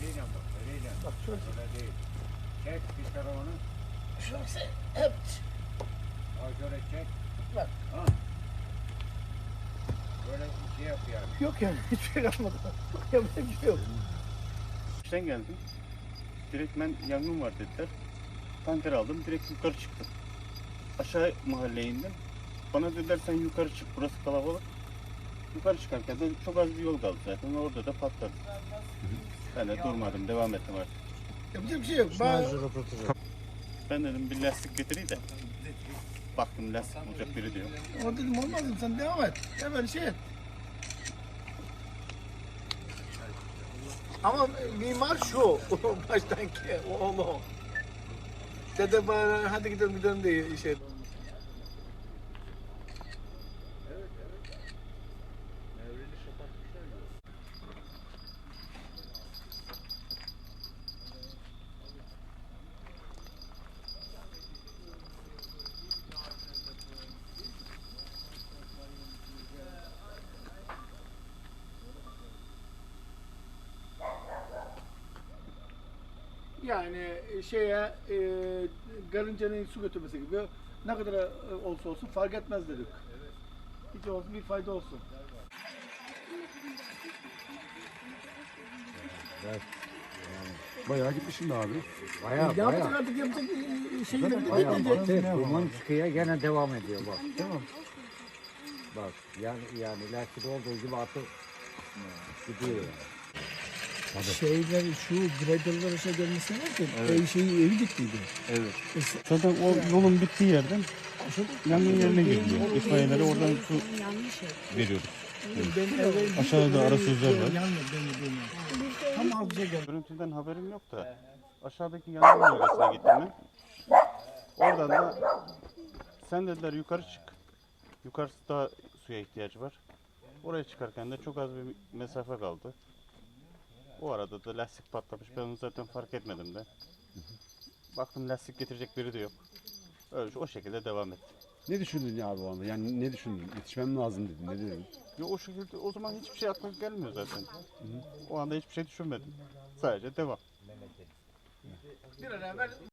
Eliyle bak, eliyle. Bak şöyle. Öyle değil. Çek bir kere onu. Şunu sen hep. Bak şöyle çek. Bak. Ha. Böyle bir şey yap yani. Yok yani hiçbir şey yapmadım. Yapacak bir şey yok. İşten geldim. Direktmen yangın var dediler. Tanker aldım. Direkt yukarı çıktım. Aşağı mahalleye indim. Bana dediler sen yukarı çık burası kalabalık. Yukarı çıkarken de çok az bir yol kaldı zaten. Orada da patladı. Ben de durmadım. Devam ettim artık. Yapacak bir şey yok. Ben, Ben dedim bir lastik getireyim de. Baktım lastik bulacak biri diyor. o dedim olmaz sen devam et. Hemen şey et. Ama mimar şu. Baştanki oğlu. Dede bana hadi gidelim gidelim diye şey. Yani şeye e, karıncanın su götürmesi gibi ne kadar e, olsa olsun fark etmez dedik. Hiç olsun bir fayda olsun. Bayağı gitmişsin de abi. Bayağı Yaptık bayağı. artık yapacak e, şey de Bayağı bitmedi. batı duman çıkıyor gene devam ediyor bak. Tamam. Bak yani yani lastik olduğu gibi atı gidiyor yani. Şeyler şu graderlara şey gelmesi var ki evet. şeyi evi gittiydi. Evet. Zaten o yolun bittiği yerden yangın yerine giriliyor. İtfaiyeleri oradan su veriyoruz. Ben evvel Aşağıda ara sözler var. Yanmıyor beni duymuyor. Tam hafıza geldi. Görüntüden haberim yok da aşağıdaki yangın bölgesine gittim ben. Oradan da sen dediler yukarı çık. Yukarısı daha suya ihtiyacı var. Oraya çıkarken de çok az bir mesafe kaldı. O arada da lastik patlamış. Ben onu zaten fark etmedim de. Baktım lastik getirecek biri de yok. Öyle o şekilde devam ettim. Ne düşündün ya abi o anda? Yani ne düşündün? Yetişmem lazım dedin. Ne dedin? Yo, o şekilde o zaman hiçbir şey aklıma gelmiyor zaten. O anda hiçbir şey düşünmedim. Sadece devam. Bir an evvel